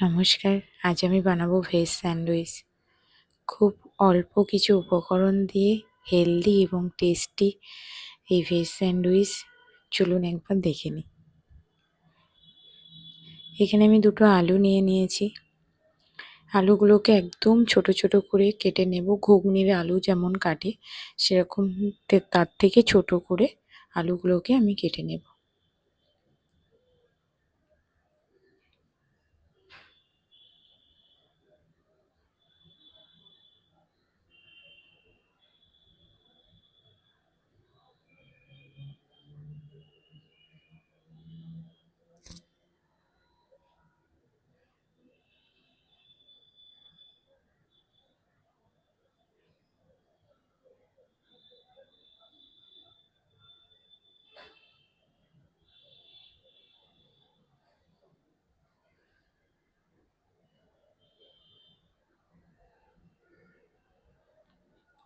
নমস্কার, আজ আমি বানাবো ভেজ স্যান্ডউইচ খুব অল্প কিছু উপকরণ দিয়ে হেলদি এবং টেস্টি এই ভেজ স্যান্ডউইচ চলুন একবার দেখে নিই। এখানে আমি দুটো আলু নিয়ে নিয়েছি। আলুগুলোকে একদম ছোট ছোট করে কেটে নেব। ঘুগনির আলু যেমন কাটে, সেরকম তার থেকে ছোট করে আলুগুলোকে আমি কেটে নেব।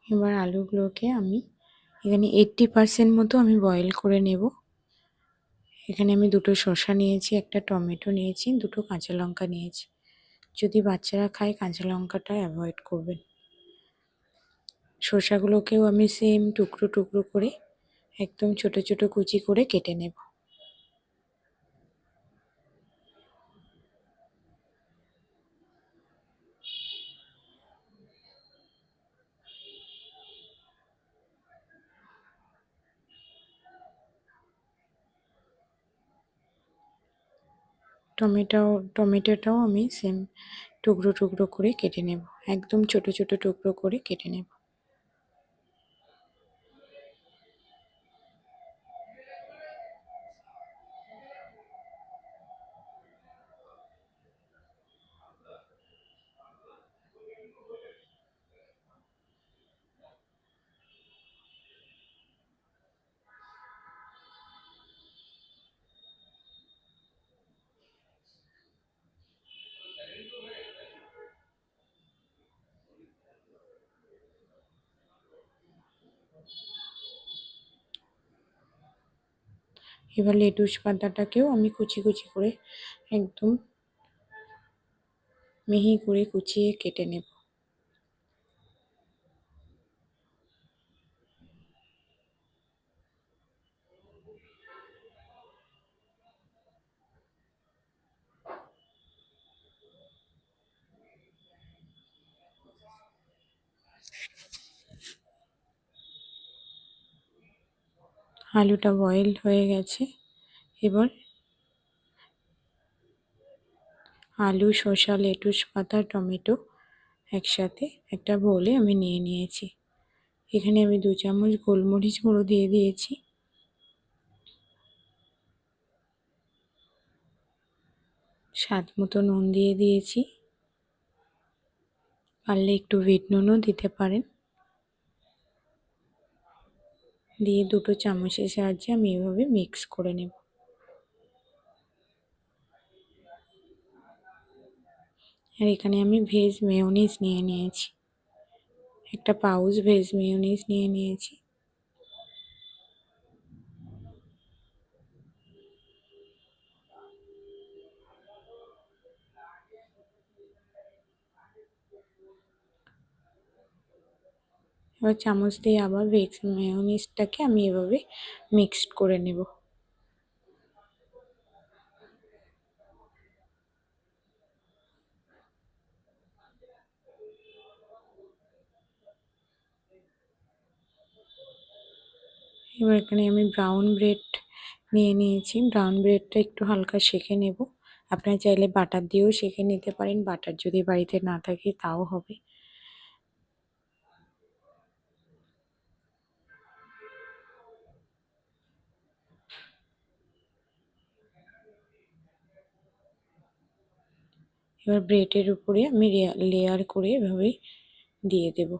এবার আলুগুলোকে আমি এখানে এইট্টি পারসেন্ট মতো আমি বয়েল করে নেব। এখানে আমি দুটো শসা নিয়েছি, একটা টমেটো নিয়েছি, দুটো কাঁচা লঙ্কা নিয়েছি। যদি বাচ্চারা খায়, কাঁচা লঙ্কাটা অ্যাভয়েড করবেন। শসাগুলোকেও আমি সেম টুকরো টুকরো করে একদম ছোট ছোট কুচি করে কেটে নেব। টমেটো টমেটোটাও আমি সেম টুকরো টুকরো করে কেটে নেব। একদম ছোটো ছোটো টুকরো করে কেটে নেব। এবার লেটুস পাতাটাকেও আমি কুচি কুচি করে একদম মিহি করে কুচিয়ে কেটে নেব। আলুটা বয়েল হয়ে গেছে। এবার আলু, শসা, লেটুস, পাতা, টমেটো একসাথে একটা বলে আমি নিয়ে নিয়েছি। এখানে আমি দু চামচ গোলমরিচ গুঁড়ো দিয়ে দিয়েছি। স্বাদ মতো নুন দিয়ে দিয়েছি। পারলে একটু ভিট নুনও দিতে পারেন। দিয়ে দুটো চামচের সাহায্যে আমি এভাবে মিক্স করে নেব। আর এখানে আমি ভেজ মেয়নিজ নিয়ে নিয়েছি। একটা পাউচ ভেজ মেয়নিজ নিয়ে নিয়েছি। এবার চামচ দিয়ে আবার ভেজ মেয়নিজটাকে আমি এভাবে মিক্সড করে নেব। এবার এখানে আমি ব্রাউন ব্রেড নিয়ে নিয়েছি। ব্রাউন ব্রেডটা একটু হালকা সেঁকে নেব। আপনারা চাইলে বাটার দিয়েও সেঁকে নিতে পারেন। বাটার যদি বাড়িতে না থাকে, তাও হবে। এবার ব্রেডের উপরে আমি লেয়ার করে এভাবেই দিয়ে দেবো।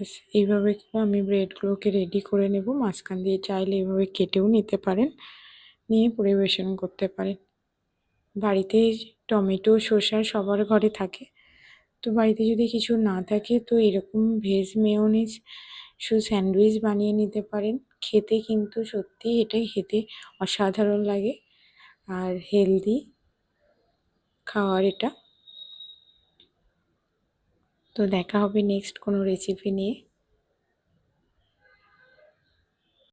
ব্যাস এইভাবে আমি ব্রেডগুলোকে রেডি করে নেব। মাঝখান দিয়ে চাইলে এইভাবে কেটেও নিতে পারেন, নিয়ে পরিবেশন করতে পারেন। বাড়িতে টমেটো, শসা সবার ঘরে থাকে। তো বাড়িতে যদি কিছু না থাকে, তো এরকম ভেজ মেয়োনিজ শুধু স্যান্ডউইচ বানিয়ে নিতে পারেন। খেতে কিন্তু সত্যি এটাই খেতে অসাধারণ লাগে আর হেলদি খাওয়ার এটা। তো দেখা হবে নেক্সট কোনো রেসিপি নিয়ে।